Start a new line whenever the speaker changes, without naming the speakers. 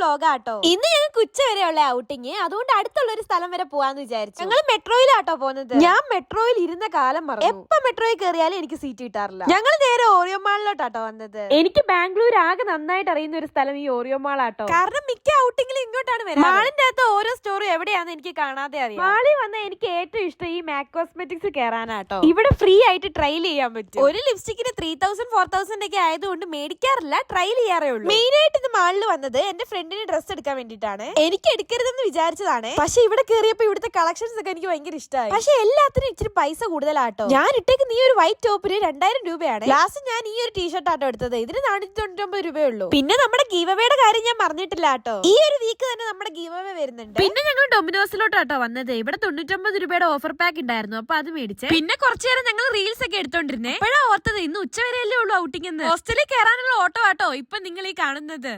വ്ലോഗാട്ടോ ഇന്ന് ഞങ്ങൾക്ക് ഉച്ച വരെയുള്ള ഔട്ടിങ് അതുകൊണ്ട് അടുത്തുള്ള ഒരു സ്ഥലം വരെ പോവാന്ന് വിചാരിച്ചു. ഞങ്ങൾ മെട്രോയിലാട്ടോ പോകുന്നത്. ഞാൻ മെട്രോയിൽ ഇരുന്ന കാലം മറന്നു. എപ്പ മെട്രോയിൽ കയറിയാലും എനിക്ക് സീറ്റ് കിട്ടാറില്ല. ഞങ്ങൾ നേരെ ഓറിയോ മാളിലോട്ടാട്ടോ വന്നത്.
എനിക്ക് ബാംഗ്ലൂർ ആകെ നന്നായിട്ട് അറിയുന്ന ഒരു സ്ഥലം ഈ ഓറിയോ മാളാട്ടോ.
കാരണം മിക്ക ഔട്ടിങ്ങിലും ഇങ്ങോട്ടാണ് വരുന്നത് മാളിന്റെ അകത്ത് ഓരോ സ്റ്റോറി എവിടെയാന്ന് എനിക്ക് കാണാതെ അറിയാം.
മാളിൽ വന്ന എനിക്ക് ഏറ്റവും ഇഷ്ടം ഈ മാക് കോസ്മെറ്റിക്സ് കയറാനാട്ടോ ഇവിടെ ഫ്രീ ആയിട്ട് ട്രയൽ ചെയ്യാൻ പറ്റും.
ഒരു ലിപ്സ്റ്റിക്കിന് ത്രീ തൗസൻഡ് ഫോർ തൗസൻഡ് ഒക്കെ ആയതുകൊണ്ട് മേടിക്കാറില്ല ട്രയൽ ചെയ്യാറേ ഉള്ളൂ. മെയിൻ ആയിട്ട് ഇത് മാളിൽ വന്നത് എന്റെ ഫ്രണ്ടിന് ഡ്രസ്സ് എടുക്കാൻ വേണ്ടിട്ടാണ് എനിക്ക് എടുക്കരുതെന്ന് വിചാരിച്ചതാണ്. പക്ഷെ ഇവിടെ കയറിയപ്പോ ഇവിടുത്തെ കളക്ഷൻസ് ഒക്കെ എനിക്ക് ഭയങ്കര ഇഷ്ടമായി പക്ഷെ എല്ലാത്തിനും ഇച്ചിരി പൈസ കൂടുതലാട്ടോ. ഞാൻ ഇട്ടേക്ക് നീ ഒരു വൈറ്റ് ടോപ്പിന് രണ്ടായിരം രൂപയാണ്. ലാസ്റ്റ് ഞാൻ ഈ ഒരു ടീഷർട്ട് ആട്ടോ എടുത്തത്. ഇതിന് നാനൂറ്റി തൊണ്ണൂറ്റി ഒമ്പത് രൂപയേ ഉള്ളൂ. പിന്നെ നമ്മുടെ ഗീവവേയുടെ കാര്യം ഞാൻ പറഞ്ഞിട്ടില്ല കേട്ടോ. ഈ ഒരു വീക്ക് തന്നെ നമ്മുടെ ഗീവവേ വരുന്നുണ്ട്.
പിന്നെ ഞങ്ങൾ ഡൊമിനോസിലോട്ടാട്ടോ വന്നത്. ഇവിടെ തൊണ്ണൂറ്റൊമ്പത് രൂപയുടെ ഓഫർ പാക്ക് ഉണ്ടായിരുന്നു. അപ്പൊ അത് മേടിച്ച്. പിന്നെ കുറച്ചു നേരം ഞങ്ങൾ റീൽസ് ഒക്കെ എടുത്തോണ്ടിരുന്നേ. ഇപ്പോഴാ ഓർത്തത്. ഇന്ന് ഉച്ചവരെയല്ലേ ഉള്ളൂ ഔട്ടിംഗ് എന്ന്. ഹോസ്റ്റലിൽ കയറാനുള്ള ഓട്ടോ ആട്ടോ ഇപ്പൊ നിങ്ങൾ ഈ കാണുന്നത്.